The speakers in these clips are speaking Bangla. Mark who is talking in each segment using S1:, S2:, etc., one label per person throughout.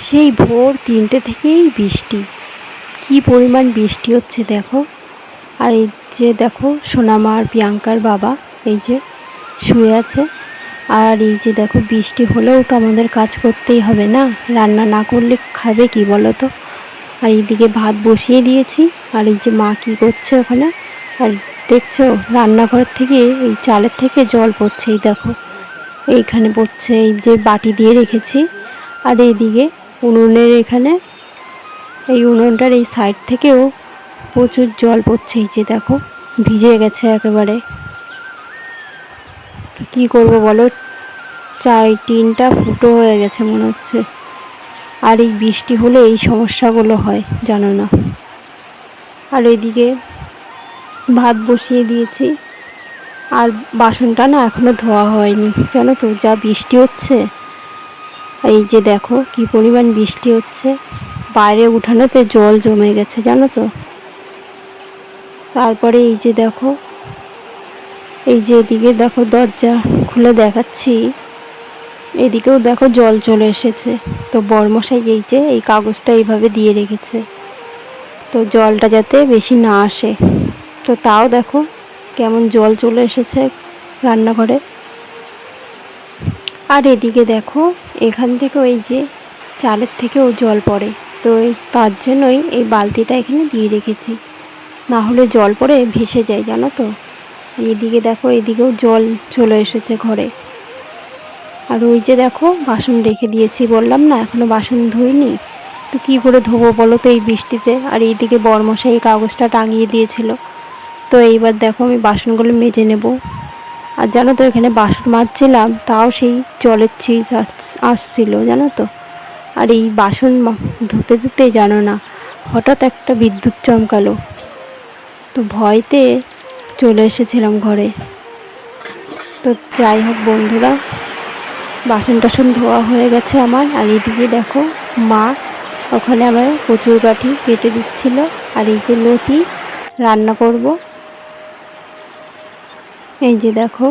S1: সেই ভোর তিনটে থেকেই বৃষ্টি। কি পরিমাণ বৃষ্টি হচ্ছে দেখো। আর এই যে দেখো সোনামা আর প্রিয়াঙ্কার বাবা এই যে শুয়ে আছে। আর এই যে দেখো বৃষ্টি হলেও তো আমাদের কাজ করতেই হবে না? রান্না না করলে খাবে কি বলো তো? আর এইদিকে ভাত বসিয়ে দিয়েছি। আর এই যে মা কী করছে ওখানে? আর দেখছ রান্নাঘর থেকে এই চালের থেকে জল পড়ছে, এই দেখো। এইখানে পড়ছে এই যে বাটি দিয়ে রেখেছি। আর এইদিকে উনুনের এখানে। এই উনুনটার এই সাইড থেকেও প্রচুর জল পড়ছে, এই যে দেখো, ভিজে গেছে একেবারে। কি করব বলো? চাই টিনটা ফুটো হয়ে গেছে মনে হচ্ছে। আর এই বৃষ্টি হলে এই সমস্যাগুলো হয়, জানো না। আর এদিকে ভাত বসিয়ে দিয়েছি। আর বাসনটা না এখনও ধোয়া হয়নি। জানো তো, যা বৃষ্টি হচ্ছে। এই যে দেখো কি পরিমাণ বৃষ্টি হচ্ছে। বাইরে উঠানোতে জল জমে গেছে, জানো তো? তারপরে এই যে দেখো, এই যে এদিকে দেখো দরজা খুলে দেখাচ্ছি। এদিকেও দেখো জল চলে এসেছে। তো বরমশাই এই যে এই কাগজটা এইভাবে দিয়ে রেখেছে। তো জলটা যাতে বেশি না আসে। তো তাও দেখো কেমন জল চলে এসেছে রান্নাঘরে। আর এদিকে দেখো, এখান থেকে ওই যে চালের থেকেও জল পড়ে। তো তার জন্যই এই বালতিটা এখানে দিয়ে রেখেছি। না হলে জল পড়ে ভেসে যায়, জানো তো? এদিকে দেখো, এদিকেও জল চলে এসেছে ঘরে। আর ওই যে দেখো, বাসন রেখে দিয়েছি বললাম না এখনও বাসন ধুইনি। তো কী করে ধোবো বলো তো এই বৃষ্টিতে? আর এইদিকে বরমশাই কাগজটা টাঙিয়ে দিয়েছিল। তো এইবার দেখো আমি বাসনগুলো মেজে নেব। আর জানো তো এখানে বাসন মাজছিলাম, তাও সেই জলের ছিজ আসছিল, জানো তো? আর এই বাসন ধুতে ধুতে জানো না, হঠাৎ একটা বিদ্যুৎ চমকালো। তো ভয়তে চলে এসেছিলাম ঘরে। তো যাই হোক বন্ধুরা, বাসন টাসন ধোয়া হয়ে গেছে আমার, আর এদিকে দেখো মা, ওখানে আমার কচুর কাঠি কেটে দিচ্ছিল, আর এই যে লতি রান্না করব। এই যে দেখো।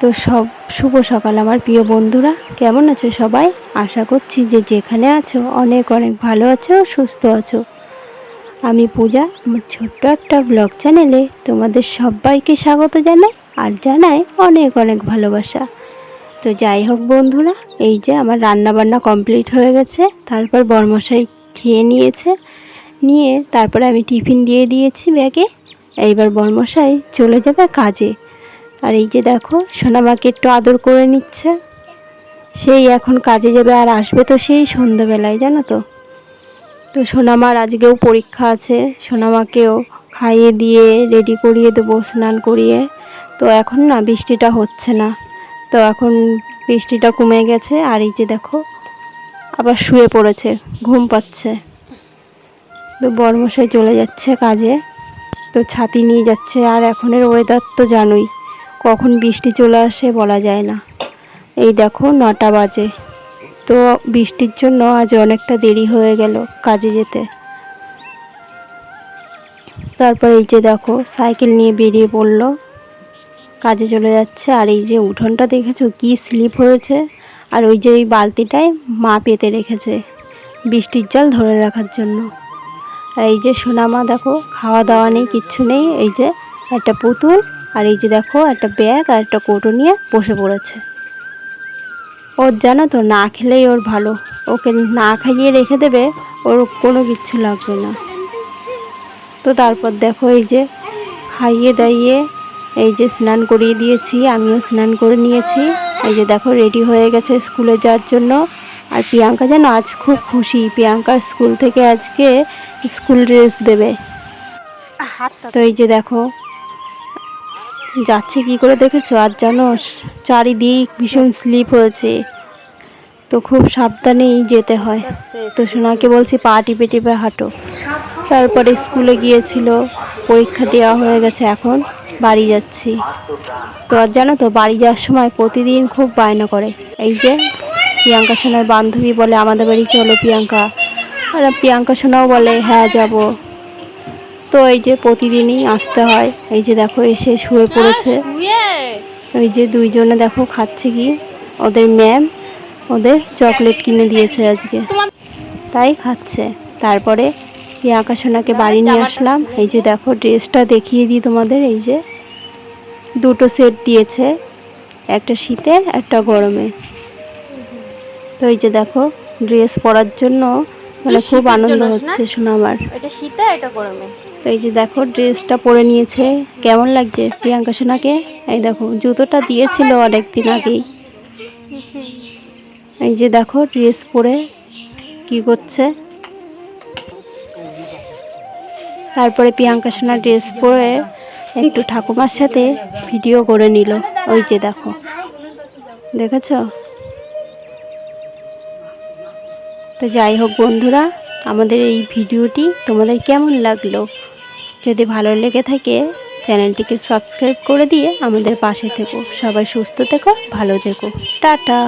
S1: তো সব শুভ সকাল আমার প্রিয় বন্ধুরা। কেমন আছো সবাই? আশা করছি যে যেখানে আছো অনেক অনেক ভালো আছো, সুস্থ আছো। আমি পূজা, আমার ছোট্ট একটা ব্লগ চ্যানেলে তোমাদের সবাইকে স্বাগত জানাই আর জানাই অনেক অনেক ভালোবাসা। তো যাই হোক বন্ধুরা, এই যে আমার রান্না বান্না কমপ্লিট হয়ে গেছে, তারপর বর্মশাই খেয়ে নিয়েছে। নিয়ে তারপরে আমি টিফিন দিয়ে দিয়েছি ব্যাগে। এইবার বর্মশাই চলে যাবে কাজে। আর এই যে দেখো সোনামাকে একটু আদর করে নিচ্ছে। সেই এখন কাজে যাবে আর আসবে তো সেই সন্ধ্যাবেলায় জানো তো। তো সোনামার আজকেও পরীক্ষা আছে সোনামাকেও খাইয়ে দিয়ে রেডি করিয়ে দেবো, স্নান করিয়ে। তো এখন না বৃষ্টিটা হচ্ছে না। তো এখন বৃষ্টিটা কমে গেছে আর এই যে দেখো, আবার শুয়ে পড়েছে, ঘুম পাচ্ছে। তো বর্মশাই চলে যাচ্ছে কাজে। তো ছাতি নিয়ে যাচ্ছে, আর এখনের ওয়েদার তো জানোই, কখন বৃষ্টি চলে আসে বলা যায় না। এই দেখো নটা বাজে, তো বৃষ্টির জন্য আজ অনেকটা দেরি হয়ে গেল কাজে যেতে। তারপর এই যে দেখো, সাইকেল নিয়ে বেরিয়ে পড়ল, কাজে চলে যাচ্ছে, আর এই যে উঠোনটা দেখেছ কি স্লিপ হয়েছে, আর ওই যে ওই বালতিটায় মা পেতে রেখেছে, বৃষ্টির জল ধরে রাখার জন্য। আর এই যে সোনামা, দেখো খাওয়া দাওয়া নেই, কিচ্ছু নেই। এই যে একটা পুতুল, আর এই যে দেখো, একটা ব্যাগ আর একটা কৌটো নিয়ে বসে পড়েছে। ওর জানো তো, না খেলেই ওর ভালো। ওকে না খাইয়ে রেখে দেবে, ওর কোনো কিচ্ছু লাগবে না। তো তারপর দেখো, এই যে খাইয়ে দাইয়ে এই যে স্নান করিয়ে দিয়েছি, আমিও স্নান করে নিয়েছি। এই যে দেখো, রেডি হয়ে গেছে স্কুলে যাওয়ার জন্য। আর প্রিয়াঙ্কা যেন আজ খুব খুশি। প্রিয়াঙ্কা স্কুল থেকে আজকে স্কুল ড্রেস দেবে। তো এই যে দেখো যাচ্ছে কি করে দেখেছ? আর জানো চারিদিক ভীষণ স্লিপ হয়েছে। তো খুব সাবধানেই যেতে হয়। তো সোনাকে বলছি পা টিপে টিপে হাঁটো। তারপরে স্কুলে গিয়েছিল পরীক্ষা দেওয়া হয়ে গেছে এখন বাড়ি যাচ্ছি। তো আর জানো তো বাড়ি যাওয়ার সময় প্রতিদিন খুব বায়না করে। এই যে প্রিয়াঙ্কা সোনার বান্ধবী বলে আমাদের বাড়ি চলো প্রিয়াঙ্কা? আর প্রিয়াঙ্কা সোনাও বলে হ্যাঁ যাব। তো এই যে প্রতিদিনই আসতে হয়। এই যে দেখো এসে শুয়ে পড়েছে। ওই যে দুইজনে দেখো খাচ্ছে কি? ওদের ম্যাম ওদের চকলেট কিনে দিয়েছে আজকে। তাই খাচ্ছে। তারপরে প্রিয়াঙ্কা সোনাকে বাড়ি নিয়ে আসলাম। এই যে দেখো ড্রেসটা দেখিয়ে দিই তোমাদের। এই যে দুটো সেট দিয়েছে। একটা শীতে একটা গরমে। তো এই যে দেখো ড্রেস পরার জন্য মানে খুব আনন্দ হচ্ছে শোনা আমার।
S2: এটা শীতে এটা গরমে।
S1: তো এই যে দেখো ড্রেসটা পরে নিয়েছে। কেমন লাগছে প্রিয়াঙ্কা সোনাকে? এই দেখো জুতোটা দিয়েছিল অনেক দিন আগেই। এই যে দেখো ড্রেস পরে কি করছে? তারপরে প্রিয়াঙ্কা সোনা ড্রেস পরে একটু ঠাকুমার সাথে ভিডিও করে নিল। ওই যে দেখো দেখেছ? তো যাই হোক বন্ধুরা, আমাদের এই ভিডিওটি তোমাদের কেমন লাগল? যদি ভালো লেগে থাকে, চ্যানেলটিকে সাবস্ক্রাইব করে দিয়ে আমাদের পাশে থেকো। সবাই সুস্থ থেকো, ভালো থেকো। টাটা!